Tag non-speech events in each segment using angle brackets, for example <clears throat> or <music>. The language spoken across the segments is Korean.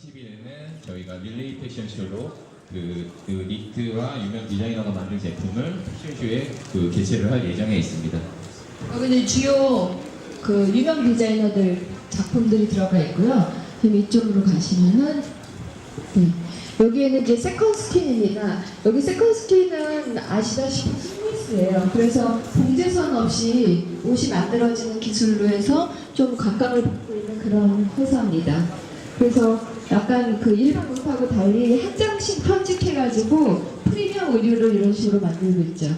20일에는 저희가 릴레이 패션쇼로 그, 그 니트와 유명 디자이너가 만든 제품을 패션쇼에 그 개최를 할 예정에 있습니다. 여기는 주요 그 유명 디자이너들 작품들이 들어가 있고요. 그럼 이쪽으로 가시면은 네. 여기에는 이제 세컨 스킨입니다. 여기 세컨 스킨은 아시다시피 스미스예요. 그래서 봉제선 없이 옷이 만들어지는 기술로 해서 좀 각광을 받고 있는 그런 회사입니다. 그래서 약간 그 일반 옷하고 달리 한 장씩 편집해가지고 프리미엄 의류를 이런 식으로 만들고 있죠. <laughs>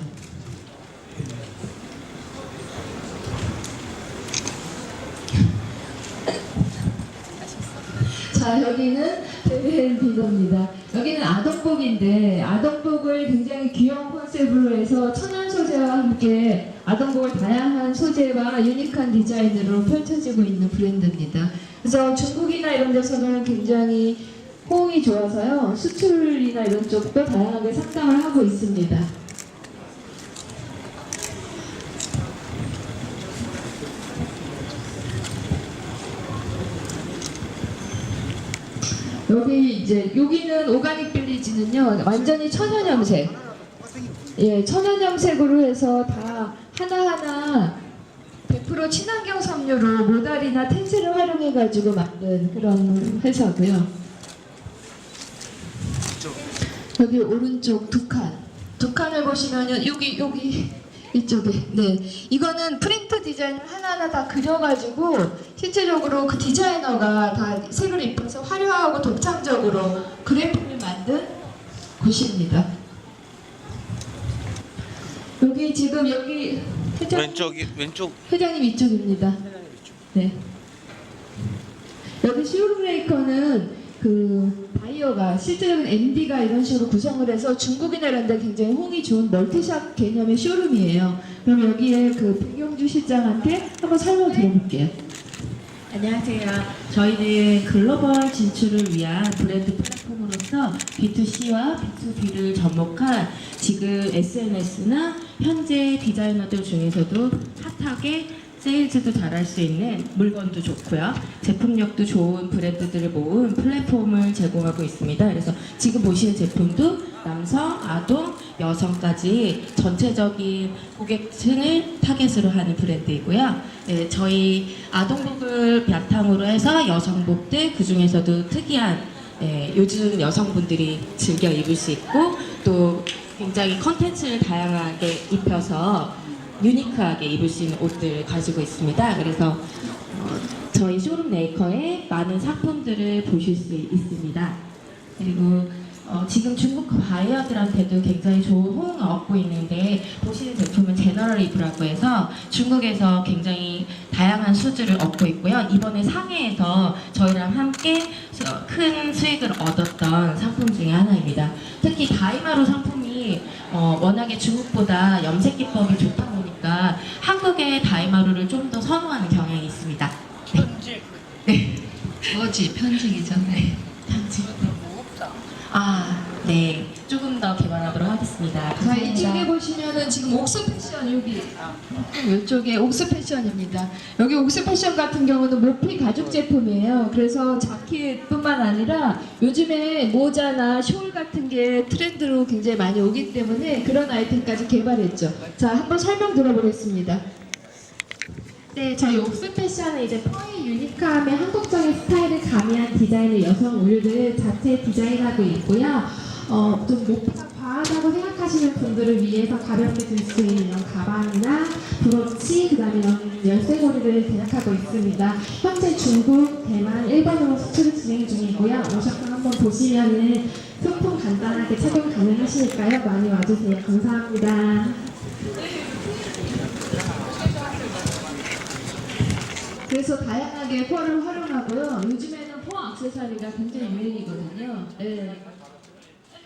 자 여기는 베벨 비거입니다. 여기는 아동복인데 아동복을 굉장히 귀여운 컨셉으로 해서 천연 소재와 함께 아동복을 다양한 소재와 유니크한 디자인으로 펼쳐지고 있는 브랜드입니다. 그래서 중국이나 이런 데서는 굉장히 호응이 좋아서요 수출이나 이런 쪽도 다양하게 상담을 하고 있습니다. 여기 이제 여기는 오가닉 빌리지는요 완전히 천연염색 예 천연염색으로 해서 다 하나하나 100% 친환경 섬유로 모달이나 텐세를 활용해 가지고 만든 그런 회사고요. 여기 오른쪽 두 칸. 두 칸을 보시면은 여기 여기 이쪽에. 네. 이거는 프린트 디자인을 하나하나 다 그려가지고 실제적으로 그 디자이너가 다 색을 입혀서 화려하고 독창적으로 그래픽을 만든 곳입니다. 여기 지금 여기 회장, 왼쪽이 왼쪽 회장님 이쪽입니다. 네. 여기 시오르메이커는 그 바이어가 실제로는 MD가 이런 식으로 구성을 해서 중국이나 이런 데 굉장히 홍이 좋은 멀티샵 개념의 쇼룸이에요. 그럼 여기에 그 백영주 실장한테 한번 설명 들어볼게요. 안녕하세요. 저희는 글로벌 진출을 위한 브랜드 플랫폼 으로서 B2C와 B2B를 접목한 지금 SNS나 현재 디자이너들 중에서도 핫하게 세일즈도 잘할 수 있는 물건도 좋고요. 제품력도 좋은 브랜드들을 모은 플랫폼을 제공하고 있습니다. 그래서 지금 보시는 제품도 남성, 아동, 여성까지 전체적인 고객층을 타겟으로 하는 브랜드이고요. 네, 저희 아동복을 바탕으로 해서 여성복들 그 중에서도 특이한 예, 요즘 여성분들이 즐겨 입을 수 있고 또 굉장히 컨텐츠를 다양하게 입혀서 유니크하게 입을 수 있는 옷들을 가지고 있습니다. 그래서 어, 저희 쇼룸 네이커의 많은 상품들을 보실 수 있습니다. 그리고 어, 지금 중국 바이어들한테도 굉장히 좋은 호응을 얻고 있는데 보시는 제품은 제너럴 리브라고 해서 중국에서 굉장히 다양한 수주를 얻고 있고요. 이번에 상해에서 저희랑 함께 수- 큰 수익을 얻었던 상품 중에 하나입니다. 특히 다이마루 상품이 어, 워낙에 중국보다 염색 기법이 좋다 보니까 한국의 다이마루를 좀 더 선호하는 경향이 있습니다. 네. <laughs> 뭐지 편집이죠. 네. 편집. 아, 네. 조금 더 개발하도록 하겠습니다. 자. 이쪽에 보시면은 지금 옥스 패션 여기 이쪽에 옥스 패션입니다. 여기 옥스 패션 같은 경우는 모피 가죽 제품이에요. 그래서 자켓뿐만 아니라 요즘에 모자나 숄 같은 게 트렌드로 굉장히 많이 오기 때문에 그런 아이템까지 개발했죠. 자 한번 설명 들어보겠습니다. 네, 저희 옥스 패션은 이제 펄의 유니크함에 한국적인 스타일을 가미한 디자인의 여성 의류들을 자체 디자인하고 있고요. 어, 좀 목표가 과하다고 생각하시는 분들을 위해서 가볍게 들 수 있는 이런 가방이나 브로치, 그 다음에 이런 열쇠고리를 제작하고 있습니다. 현재 중국, 대만, 일본으로 수출을 진행 중이고요. 오셔서 한번 보시면은 소품 간단하게 착용 가능하시니까요. 많이 와주세요. 감사합니다. 그래서 다양하게 펄을 활용하고요. 요즘에는 펄 액세서리가 굉장히 유행이거든요. 네.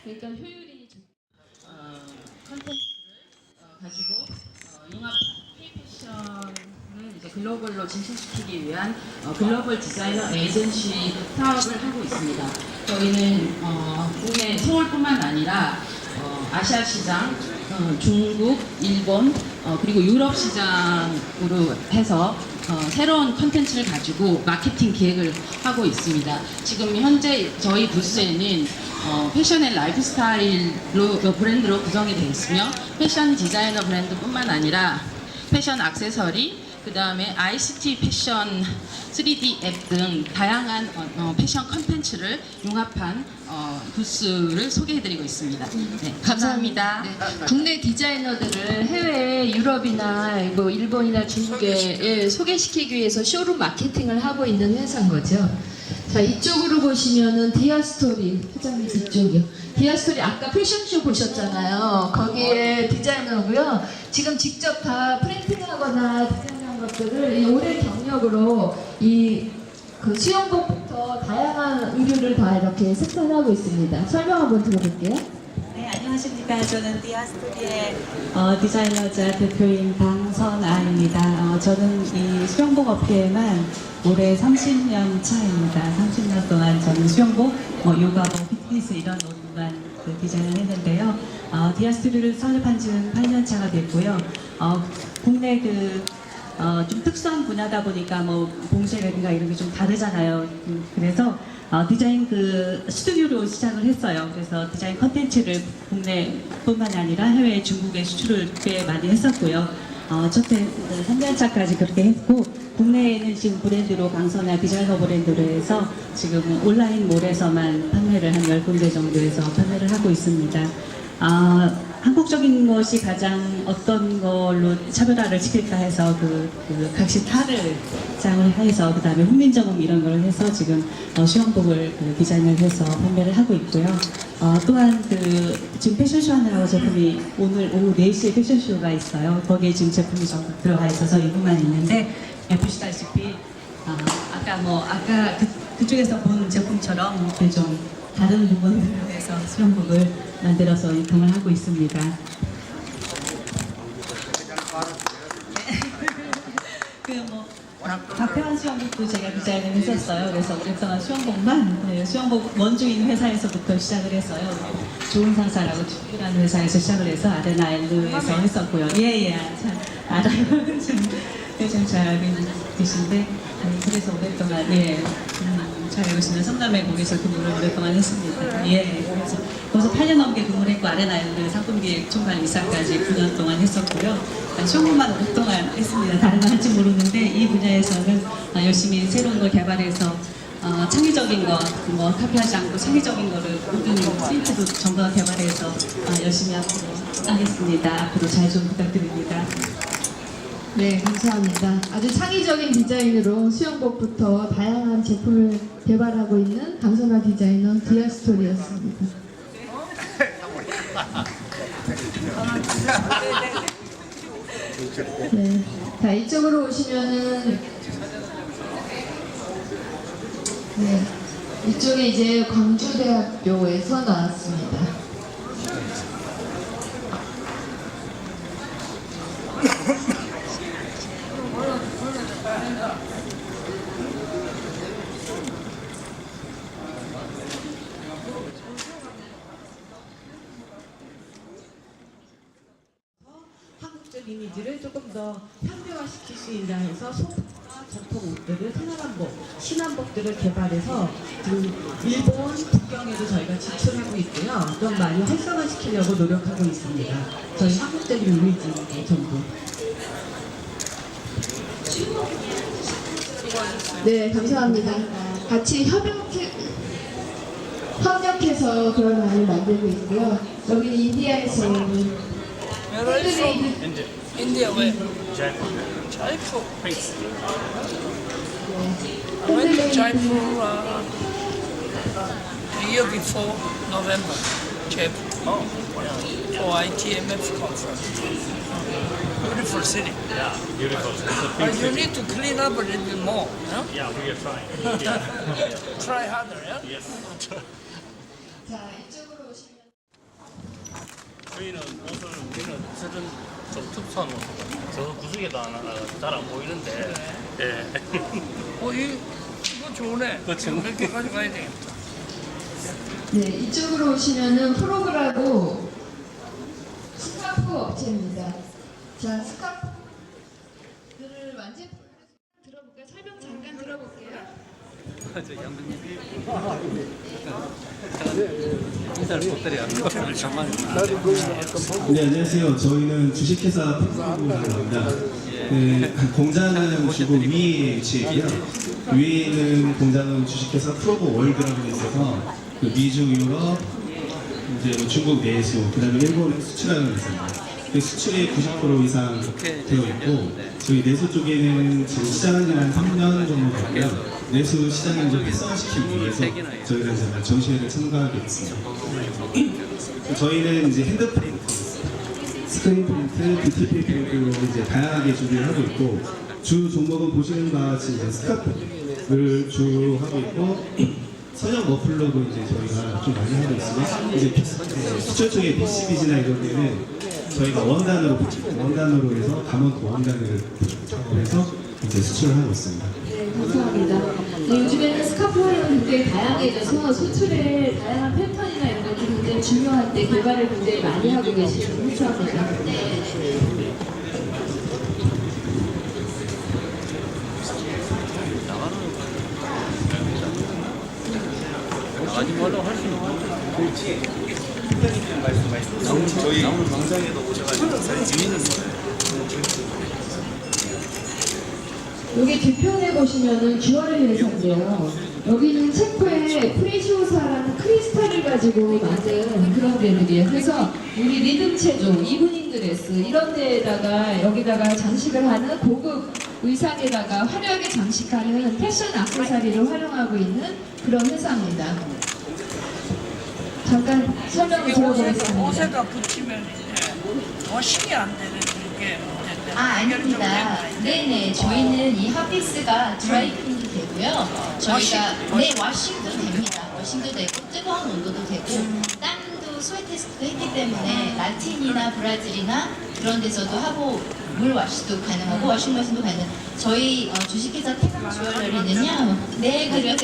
그러니까 효율이 좋. 어, 컨텐츠를 어, 가지고 어, 융합 K-패션을 이제 글로벌로 진출시키기 위한 어, 글로벌 디자이너 에이전시 사업을 하고 있습니다. 저희는 어, 국내 서울뿐만 아니라 어, 아시아 시장, 어, 중국, 일본, 어, 그리고 유럽 시장으로 해서 어, 새로운 컨텐츠를 가지고 마케팅 기획을 하고 있습니다. 지금 현재 저희 부스에는 어, 패션 앤 라이프스타일로 어, 브랜드로 구성이 되어 있으며 패션 디자이너 브랜드뿐만 아니라 패션 액세서리 그 다음에 ICT 패션 3D 앱 등 다양한 어, 어, 패션 컨텐츠를 융합한 어, 부스를 소개해드리고 있습니다. 네, 감사합니다. 네, 국내 디자이너들을 해외 유럽이나 뭐 일본이나 중국에 예, 소개시키기 위해서 쇼룸 마케팅을 하고 있는 회사인 거죠. 자 이쪽으로 보시면은 디아스토리 회장님 이쪽이요. 디아스토리 아까 패션쇼 보셨잖아요. 거기에 디자이너고요. 지금 직접 다 프린팅하거나 디자인한 것들을 이 오랜 경력으로 이 그 수영복부터 다양한 의류를 다 이렇게 생산하고 있습니다. 설명 한번 들어볼게요. 네, 안녕하십니까. 저는 디아스토리의 어, 디자이너자 대표인 방선아입니다. 어, 저는 이 수영복 업계에만 올해 30년 차입니다. 30년 동안 저는 수영복, 뭐 요가복, 피트니스 이런 옷만 그 디자인을 했는데요. 어, 디아스토리를 설립한 지는 8년 차가 됐고요. 어, 국내 그 어, 좀 특수한 분야다 보니까 뭐 봉쇄라든가 이런 게 좀 다르잖아요. 음, 그래서 어, 디자인 그 스튜디오로 시작을 했어요. 그래서 디자인 컨텐츠를 국내뿐만 아니라 해외 중국에 수출을 꽤 많이 했었고요. 어, 첫해 3년 차까지 그렇게 했고 국내에는 지금 브랜드로 강선화 디자이너 브랜드로 해서 지금 온라인 몰에서만 판매를 한 10군데 정도에서 판매를 하고 있습니다. 아, 한국적인 것이 가장 어떤 걸로 차별화를 시킬까 해서 그, 그 각시 탈을 장을 해서 그 다음에 훈민정음 이런 걸 해서 지금 어, 수영복을 그 디자인을 해서 판매를 하고 있고요. 어, 또한 그 지금 패션쇼 하느라고 제품이 오늘 오후 4시에 패션쇼가 있어요. 거기에 지금 제품이 좀 들어가 있어서 이것만 있는데 예, 보시다시피 아, 아까 뭐 아까 그, 그쪽에서 본 제품처럼 이렇게 좀 다른 부분으로 해서 수영복을 만들어서 유통을 하고 있습니다. <laughs> 그뭐 박태환 수영복도 제가 디자인을 했었어요. 그래서 오랫동안 수영복만 네, 수영복 원주인 회사에서부터 시작을 했어요. 좋은 상사라고 축구라는 회사에서 시작을 해서 아데나일루에서 했었고요. 예예, 참 알아요. <laughs> 좀잘 알고 계신데 네, 그래서 오랫동안 예. 음, 잘 알고 있는 성남외국에서 근무를 오랫동안 했습니다. 예, 그래서 거기서 8년 넘게 근무를 했고 아레나일루 상품기획 총괄 이사까지 9년 동안 했었고요. 쇼문만 오랫동안 했습니다. 다른 건 할지 모르는데 이 분야에서는 어, 열심히 새로운 걸 개발해서 어, 창의적인 거, 뭐 카피하지 않고 창의적인 거를 모든 스위트도 전부 다 개발해서 어, 열심히 앞으로 하겠습니다. 앞으로 잘 좀 부탁드립니다. 네, 감사합니다. 아주 창의적인 디자인으로 수영복부터 다양한 제품을 개발하고 있는 강선화 디자이너 디아 스토리였습니다. 네, 자 이쪽으로 오시면은 네, 이쪽에 이제 광주대학교에서 나왔습니다. 한국적 이미지를 조금 더 해서 소품과 전통 옷들을 테나란복, 신안복들을 개발해서 지금 일본, 북경에도 저희가 진출하고 있고요. 좀 많이 활성화시키려고 노력하고 있습니다. 저희 한국적인 이미지 전부. 네, 감사합니다. 같이 협력해, 협력해서 그런 안을 만들고 있고요. 여기 인디아에서 India where? Jaipur. Jaipur. Thanks. I went to Jaipur uh, the year before November. Jaipur. Oh. Yeah. For ITMF conference. Beautiful city. Yeah, beautiful. But you need to clean up a little bit more. Yeah, yeah we are trying. <laughs> Yeah. Try harder, yeah? Yes. <laughs> 저희는 옷을 우리는 사실은 좀 특수한 옷. 저 구석에도 잘안 보이는데. 예. <laughs> 어, 이, 이거 좋네. 그렇죠. 이거 몇개 가져가야 되겠다. 네, 이쪽으로 오시면은 프로그라고 스카프 업체입니다. 자, 스카프를 완전 설명 잠깐 들어볼게요. 네, 안녕하세요. 저희는 주식회사 푸드부입니다. 네, 공장은 주로 위에 위치했고요. 위에는 공장은 주식회사 프로보 월드라고 있어서 그 미주, 유럽, 이제 뭐 중국 내수, 그 다음에 일본에 수출하는 회사입니다. 그 수출의 90% 이상 되어 있고 저희 내수 쪽에는 지금 시장은 한 3년 정도 됐고요. 내수 시장을 좀 활성화시키기 위해서 저희가 이제 전시회를 참가하게 됐습니다. <clears throat> 저희는 이제 핸드 프린트, 스크린 프린트, 뷰티 프린트로 이제 다양하게 준비를 하고 있고 주 종목은 보시는 바와 같이 스카프를 주 하고 있고 <clears throat> 선형 머플러도 이제 저희가 좀 많이 하고 있으면 이제 수출 쪽에 PCB지나 이런 데는 저희가 원단으로 원단으로 해서 감원도 원단을 작업해서 이제 수출을 하고 있습니다. 네, 감사합니다. 네, 요즘에는 스카프웨어가 굉장히 다양해져서 수출에 다양한 패턴이나 이런 것들이 굉장히 중요한 데 개발을 굉장히 많이 하고 계시는 회사입니다. 네. 여기 뒤편에 보시면은 주얼리 회사인데요. 여기는 체코의 프레시오사라는 크리스탈을 가지고 만든 그런 데들이에요. 그래서 우리 리듬 체조, 이브닝 드레스 이런 데에다가 여기다가 장식을 하는 고급 의상에다가 화려하게 장식하는 패션 액세서리를 활용하고 있는 그런 회사입니다. 잠깐 설명을 들어보겠습니다. 옷에다 붙이면 이제 워싱이 안 되는 게 아, 아닙니다. 네네. 저희는 이 핫픽스가 드라이클린도 되고요. 저희가, 네, 와싱도 됩니다. 와싱도 되고, 뜨거운 온도도 되고, 땀도 소외 테스트도 했기 때문에 라틴이나 브라질이나 그런 데서도 하고, 물 와시도 가능하고, 워싱머신도 가능. 저희 어, 주식회사 태강 주얼러리는요, 네, 그래요.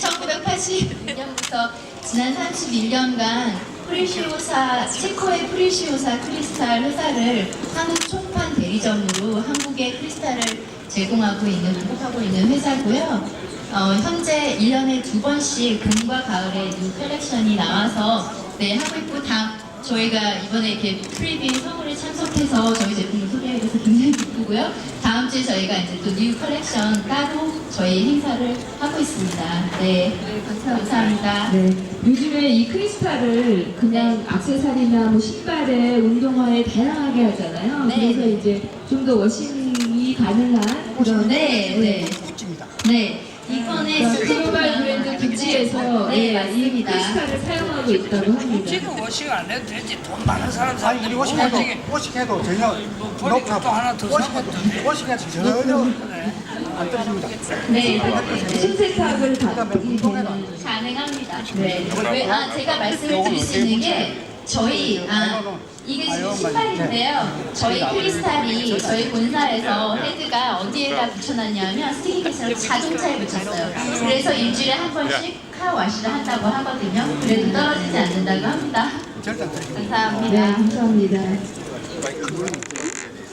1982년부터 <laughs> 지난 31년간 프리시오사, 체코의 프리시오사 크리스탈 회사를 한국 총판 대리점으로 한국의 크리스탈을 제공하고 있는, 공급하고 있는 회사고요. 어, 현재 1년에 두 번씩 봄과 가을에 뉴 컬렉션이 나와서 네, 하고 있고 다 저희가 이번에 이렇게 프리뷰 선물에 참석해서 저희 제품을 소개해서 굉장히 기쁘고요. 다음 주에 저희가 이제 또 뉴 컬렉션 따로 저희 행사를 하고 있습니다. 네, 감사합니다. 네, 요즘에 이 크리스탈을 그냥 액세서리나 뭐 신발에 운동화에 다양하게 하잖아요. 네. 그래서 이제 좀 더 워싱이 가능한 그런 네, 네. 네. 이 그런 글로벌 브랜드 구찌에서 네, 예, 이 맞습니다. 크리스탈을 사용하고 있다고 합니다. 지금 워싱 안 해도 되지 돈 많은 사람 아니 사람들이 우리 워싱해도 워싱에 워싱해도 전혀 버리고 또 하나 더 사봤더니 워싱해도 전혀 안 떨어집니다. 네. 무슨 세탁을 받기 되는 가능합니다. 네. 왜, 아, 제가 말씀을 드릴 수 있는 게 저희 아 이게 지금 신발인데요. 저희 크리스탈이 저희 본사에서 헤드가 어디에다 붙여놨냐면 스티킹케이스를 자동차에 붙였어요. 그래서 일주일에 한 번씩 카 와시를 한다고 하거든요. 그래도 떨어지지 않는다고 합니다. 떨어집니다. 네, 감사합니다. 감사합니다.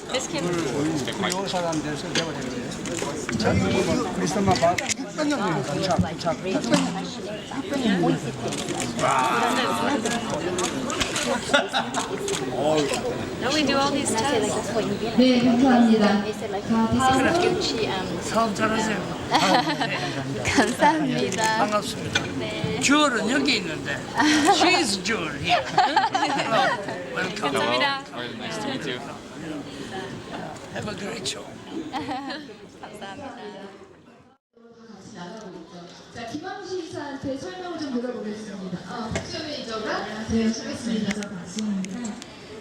우리 사람들 서 배워야 되는데 저희 뭐 크리스마 봐 600년 전에 부착 부착 600년 네, 감사합니다. 자, 다음은 사업 잘하세요. <laughs> 감사합니다. 반갑습니다. 주얼은 여기 있는데 She's Jewel here. Welcome <laughs> 감사합니다. Nice to meet you. Have a great show. 자, 김광식 이사한테 설명을 좀 들어보겠습니다. 어, 박수 네, 하겠습니다. 박수입니다.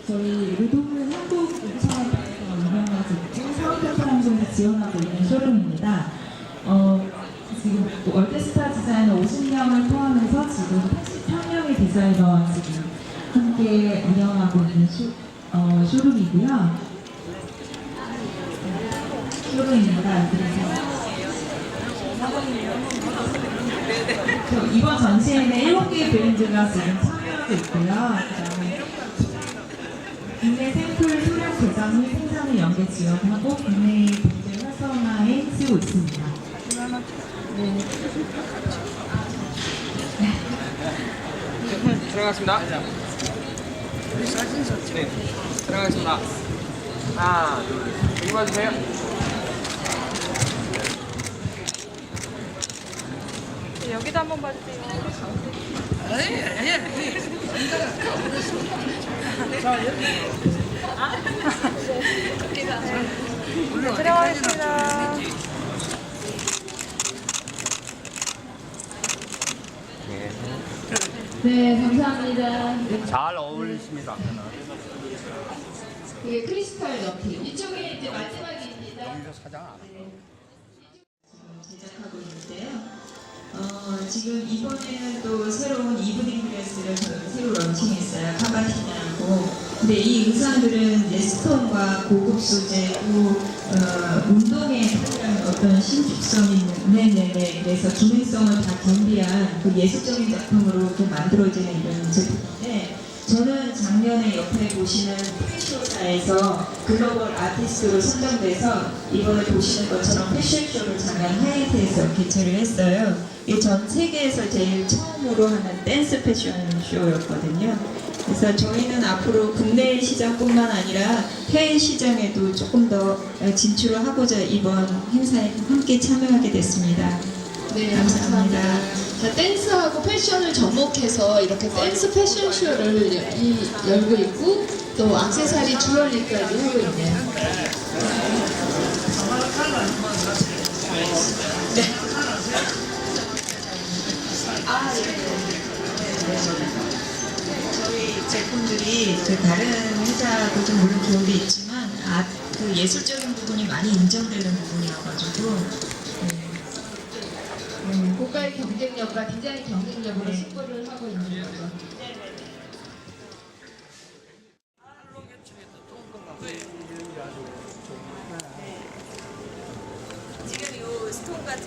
저희 루동은 한국 우차원에서 유명해지고 사업협회방송에 지원하고 있는 쇼룸입니다. 어, 지금 월드스타 디자이너 50명을 포함해서 지금 83명의 디자이너와 지금 함께 운영하고 있는 쇼, 어, 쇼룸이고요. 쇼룸입니다. 그래서 저 이번 전시회는 7개의 브랜드가 지금 참여하고 있고요. 그다음에 국내 샘플 소량 제작 및 생산을 연계 지원하고 국내의 경제 활성화에 쓰고 있습니다. 들어가겠습니다. 네, 들어가겠습니다. 하나, 둘, 여기 봐주세요. 여기도 한번 봐주세요. 들어가겠습니다. 네, 감사합니다. 네, 잘 어울리십니다. 이게 크리스탈 너피. 이쪽에 이제 마지막입니다. 사장 제작 어, 지금 이번에는 또 새로운 이브닝 드레스를 새로 런칭했어요. 카바티나고. 근데 이 의상들은 이제 스톤과 고급 소재 또 어, 운동에 필요한 어떤 신축성이 있는 네네네 그래서 기능성을 다 겸비한 그 예술적인 작품으로 만들어지는 이런 제품인데 저는 작년에 옆에 보시는 프리쇼사에서 글로벌 아티스트로 선정돼서 이번에 보시는 것처럼 패션쇼를 작년 하이트에서 개최를 했어요. 이게 전 세계에서 제일 처음으로 하는 댄스 패션 쇼였거든요. 그래서 저희는 앞으로 국내 시장뿐만 아니라 해외 시장에도 조금 더 진출을 하고자 이번 행사에 함께 참여하게 됐습니다. 네, 감사합니다. 자, 댄스하고 패션을 접목해서 이렇게 댄스 패션쇼를 이, 열고 있고 또 악세사리 주얼리까지 하고 있네요. 아, 네. 저희 제품들이 그 다른 회사도 좀 물론 좋은 게 있지만 아, 그 예술적인 부분이 많이 인정되는 부분이어가지고 네. 음, 고가의 경쟁력과 디자인 경쟁력으로 승부를 하고 있는 거죠.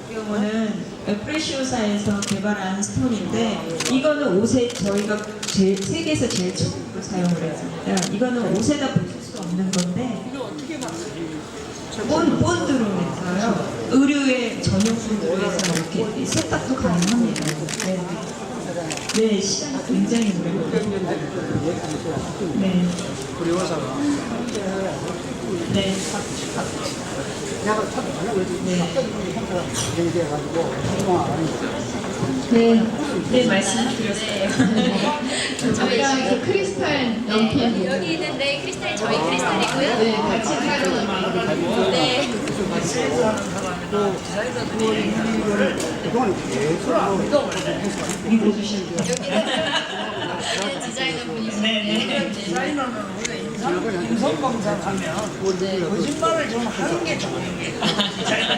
경우는 프레시오사에서 개발한 스톤인데 이거는 옷에 저희가 제, 세계에서 제일 처음으로 사용을 했습니다. 이거는 옷에다 붙일 수 없는 건데 본, 본드로 해서요. 의류의 전용품으로 해서 이렇게 세탁도 가능합니다. 네, 네 시간이 굉장히 오래 네. 네. 네, 네, 말씀드렸어요. <laughs> 저희가 그 크리스탈 연필 여기 있는데 크리스탈 저희 크리스탈이고요. 네, 같이 사용합니다. 네. 여기는 <laughs> 디자이너 분이시죠. 네. 디자이너는 우리가 인성, 인성 검사하면 거짓말을 좀 하는 게 좋은 게 디자이너.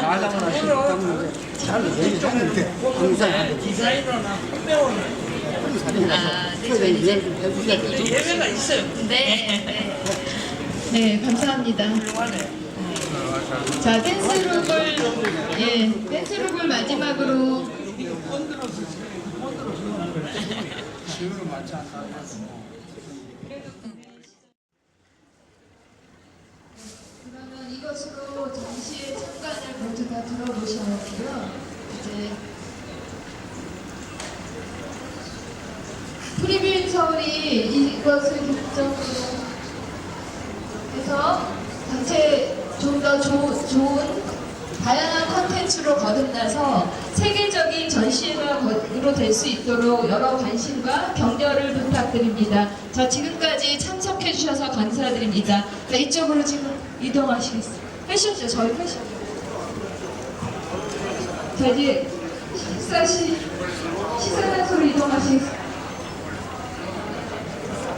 과장을 하시기 때문에 잘 얘기하는데 항상 디자이너나 판매원은 아, 네, 감사합니다. 자, 댄스룩을 예, 댄스룩을 마지막으로 지금은 많지 않다. 그러면 이것으로 전시의 참관을 모두 다 들어보셔야고요. 이제 프리뷰인 서울이 이것을 기점으로 해서 전체 좀 더 좋은 다양한 컨텐츠로 거듭나서 세계적인 전시회가 될수 있도록 여러 관심과 격려를 부탁드립니다. 자, 지금까지 참석해 주셔서 감사드립니다. 자, 이쪽으로 지금 이동하시겠습니다. 패션쇼, 저희 패션. 자, 이제 식사 시, 식사 장소로 이동하시겠습니다.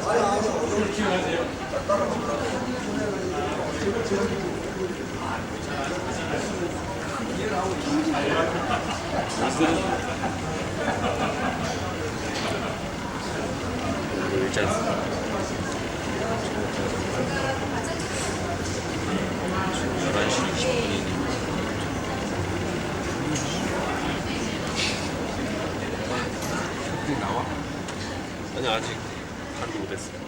아, 놀자. 지금 11시 20분이니. 아니 아직 가지 못했어요.